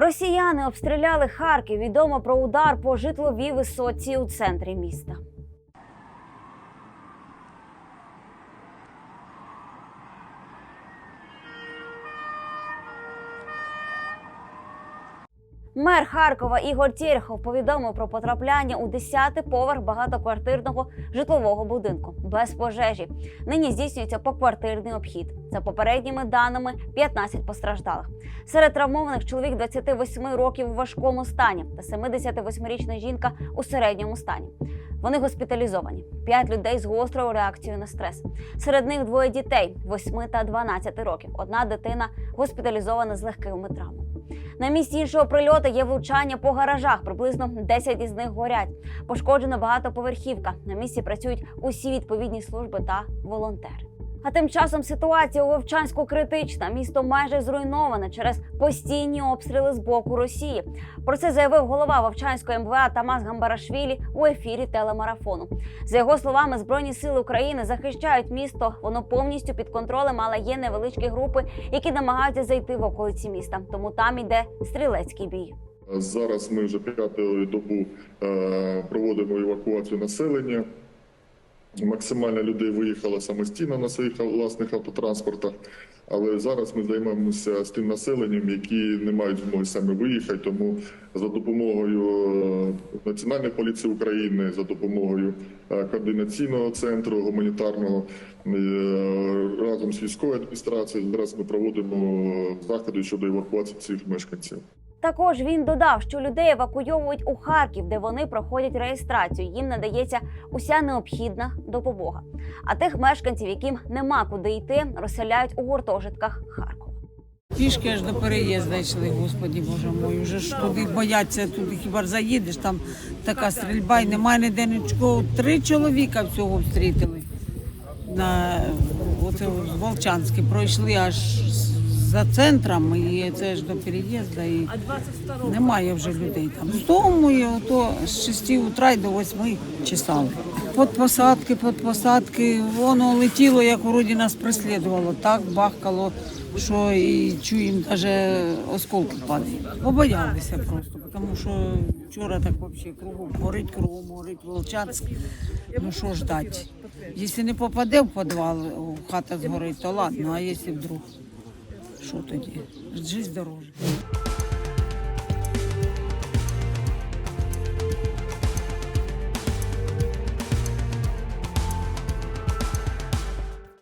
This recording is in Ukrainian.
Росіяни обстріляли Харків. Відомо про удар по житловій висоці у центрі міста. Мер Харкова Ігор Тєрхов повідомив про потрапляння у 10-й поверх багатоквартирного житлового будинку без пожежі. Нині здійснюється поквартирний обхід. За попередніми даними 15 постраждалих. Серед травмованих чоловік 28 років у важкому стані та 78-річна жінка у середньому стані. Вони госпіталізовані. П'ять людей з гострою реакцією на стрес. Серед них двоє дітей 8 та 12 років. Одна дитина госпіталізована з легкими травмами. На місці іншого прильоту є влучання по гаражах. Приблизно 10 із них горять. Пошкоджено багатоповерхівка. На місці працюють усі відповідні служби та волонтери. А тим часом ситуація у Вовчанську критична. Місто майже зруйноване через постійні обстріли з боку Росії. Про це заявив голова Вовчанської МВА Тамас Гамбарашвілі у ефірі телемарафону. За його словами, збройні сили України захищають місто. Воно повністю під контролем, але є невеличкі групи, які намагаються зайти в околиці міста. Тому там іде стрілецький бій. Зараз ми вже п'яту добу е, проводимо евакуацію населення. Максимально людей виїхало самостійно на своїх власних автотранспортах, але зараз ми займаємося з тим населенням, які не мають змоги самі виїхати. Тому за допомогою е, Національної поліції України, за допомогою е, координаційного центру гуманітарного е, разом з військовою адміністрацією зараз ми проводимо заходи щодо евакуації цих мешканців. Також він додав, що людей евакуйовують у Харків, де вони проходять реєстрацію. Їм надається уся необхідна допомога. А тих мешканців, яким нема куди йти, розселяють у гуртожитках Харкова. Пішки аж до переїзду йшли, господі боже мой. Вже ж туди бояться, туди хіба заїдеш, там така стрільба і немає ніде нічого. Три чоловіка всього встрітили. На оце Волчанське пройшли аж за центром, і це ж до переїзду. І немає вже людей там. З дому і ото з 6 утра до 8 чесали. Под посадки, под посадки, воно летіло, як вроді нас преслідувало. Так бахкало, що і чуємо, навіть осколки падають. Побоялися просто, тому що вчора так взагалі кругом горить, кругом горить Волчанськ. Ну що ждати? Якщо не попаде в підвал, хата згорить, то ладно, а якщо вдруг, що тоді? Життя дороже.